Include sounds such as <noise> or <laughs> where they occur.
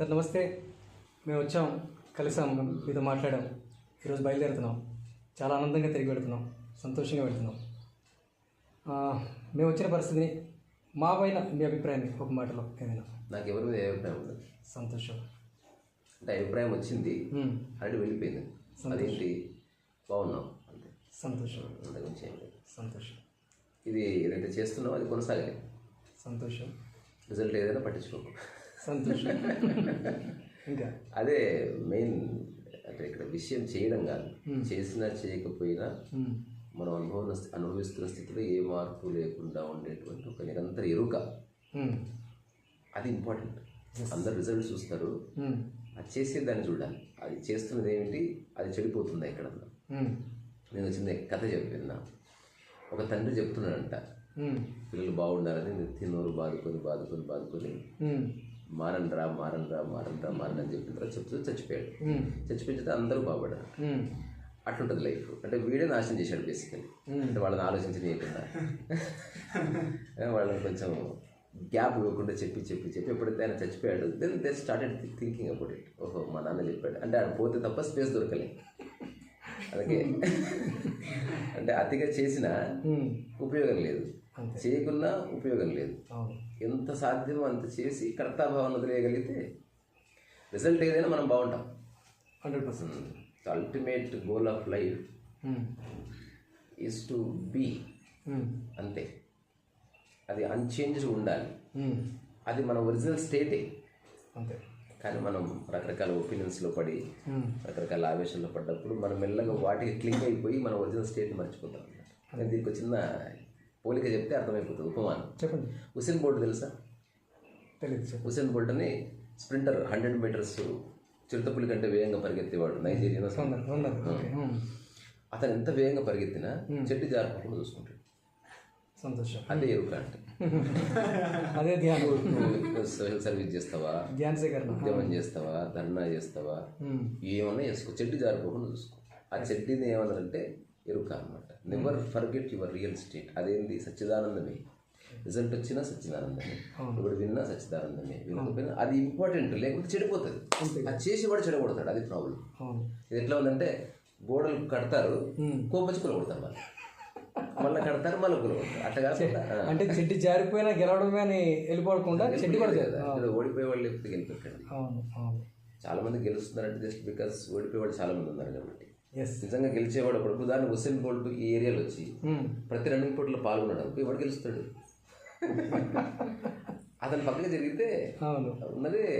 Sir నమస్తే. మేము వచ్చాం కలిసాం మీతో మాట్లాడాం. ఈరోజు బయలుదేరుతున్నాం. చాలా ఆనందంగా తిరిగి వెళుతున్నాం. సంతోషంగా వెళుతున్నాం. ఆ, మేము వచ్చిన పరిస్థితిని మా పైన మీ అభిప్రాయాన్ని ఒక మాటలో ఏదైనా. నాకు ఎవరి మీద ఏ అభిప్రాయం ఉండదు. సంతోషం. అంటే అభిప్రాయం వచ్చింది. ఆల్రెడీ వెళ్ళిపోయింది. అదేంటి? బాగున్నాం. అంతే. సంతోషం. అంతకు మించి ఏం లేదు. సంతోషం. ఇది ఏదైతే చేస్తున్నామో అది కొనసాగాలి. సంతోషం. రిజల్ట్ ఏదైనా పట్టించుకోకు. సంతోషం. ఇంకా? అదే మెయిన్ అంటే ఇక్కడ విషయం చేయడం కాదు. చేసినా చేయకపోయినా మనం అనుభవం అనుభవిస్తున్న స్థితిలో ఏ మార్పు లేకుండా ఉండేటువంటి ఒక నిరంతర ఎరుక. అది ఇంపార్టెంట్. అందరు రిజల్ట్ చూస్తారు. అది చేసే దాన్ని చూడాలి. అది చేస్తున్నది ఏమిటి అది చెడిపోతుందా ఉమ్, నేను చిన్న కథ చెప్పిన ఒక తండ్రి చెప్తున్నాడంట. పిల్లలు బాగుండాలని నెత్తి నోరు బాదుకొని బాదుకొని. బాదుకొని మారనరా మారనరా మారనరా మారని అని చెప్పిన చెప్తూ చచ్చిపోయాడు. తర్వాత అందరూ బాగుపడ్డారు ఉమ్, అట్లుంటుంది లైఫ్ అంటే వీడే నాశనం చేశాడు బేసికలీ అంటే వాళ్ళని ఆలోచించనీయకుండా. <laughs> వాళ్ళని కొంచెం గ్యాప్ ఇవ్వకుండా చెప్పి చెప్పి చెప్పి ఎప్పుడైతే ఆయన చచ్చిపోయాడు then they started thinking about it ఓహో మా నాన్న చెప్పాడు. అంటే ఆయన పోతే తప్ప స్పేస్ దొరకలే. అందుకే <laughs> అంటే అతిగా చేసినా ఉపయోగం లేదు. చేయకున్నా ఉపయోగం లేదు. ఎంత సాధ్యమో అంత చేసి కర్తాభావాన్ని వదిలేయగలిగితే రిజల్ట్ ఏదైనా మనం బాగుంటాం. Hundred percent. Ultimate goal of life is to be అంతే. అది అన్చేంజ్డ్ ఉండాలి. అది మన ఒరిజినల్ స్టేటే. అంతే. కానీ మనం రకరకాల ఒపీనియన్స్లో పడి రకరకాల ఆవేశంలో పడ్డప్పుడు మనం మెల్లగా వాటికి క్లింగ్ అయిపోయి మన ఒరిజినల్ స్టేట్ని మర్చిపోతాం దీనికి ఒక చిన్న పోలిక చెప్తే అర్థమైపోతుంది ఉపమానం. చెప్పండి. హుసేన్ బోల్ట్ తెలుసా? తెలియదు హుసేన్ బోల్ట్ అని స్ప్రింటర్ హండ్రెడ్ మీటర్స్ చిరుతపులి కంటే వేగంగా పరిగెత్తేవాడు నైజీరియా ఉన్నారు ఉన్నారు ఓకే ఉమ్, అతను ఎంత వేగంగా పరిగెత్తినా చెట్టు జారిపోకుండా చూసుకుంటాడు. సంతోషం. అదే ఎరుక అంటే అదే ధ్యానం. సోషల్ సర్వీస్ చేస్తావా? ధ్యాన సేకరణ. ఉద్యమం చేస్తావా? ధర్నా చేస్తావా? ఏమన్నా చేసుకో. చెట్టు జారిపోకుండా చూసుకో. ఆ చెట్టుని ఏమన్నారంటే ఎరుక అనమాట never forget your real state అదేంటి సచ్చిదానందమే. రిజల్ట్ వచ్చినా సచ్చిదానందమే. ఇప్పుడు విన్నా సచ్చిదానందమే. వినకపోయినా అది ఇంపార్టెంట్ లేకపోతే చెడిపోతుంది. అది చేసి కూడా చెడగొడతాడు. అది ప్రాబ్లం ఇది ఎట్లా ఉందంటే గోడలు కడతారు ఉమ్. కోపచ్చి కొడతారు వాళ్ళు మళ్ళీ కడతారు మళ్ళీ కొడతారు. అట్లా ఆ, అంటే చెట్టు జారిపోయినా గెలవడమే అని వెళ్ళిపోకుండా చెట్టు కూడా కదా. ఓడిపోయే వాళ్ళు ఎప్పుడు గెలిపెట్టండి చాలా మంది గెలుస్తున్నారంటే జస్ట్ బికాస్ ఓడిపోయే వాళ్ళు చాలా మంది ఉన్నారు కాబట్టి. నిజంగా గెలిచేవాడు ఇప్పుడు ఉదాహరణ హుస్సేన్ బోల్ట్ ఈ ఏరియాలో వచ్చి ఉమ్, ప్రతి రన్నింగ్ పోటీలో పాల్గొన్నాడు అనుకో ఎవడు గెలుస్తాడు? <laughs> అతని పక్కన జరిగితే ఉన్నదే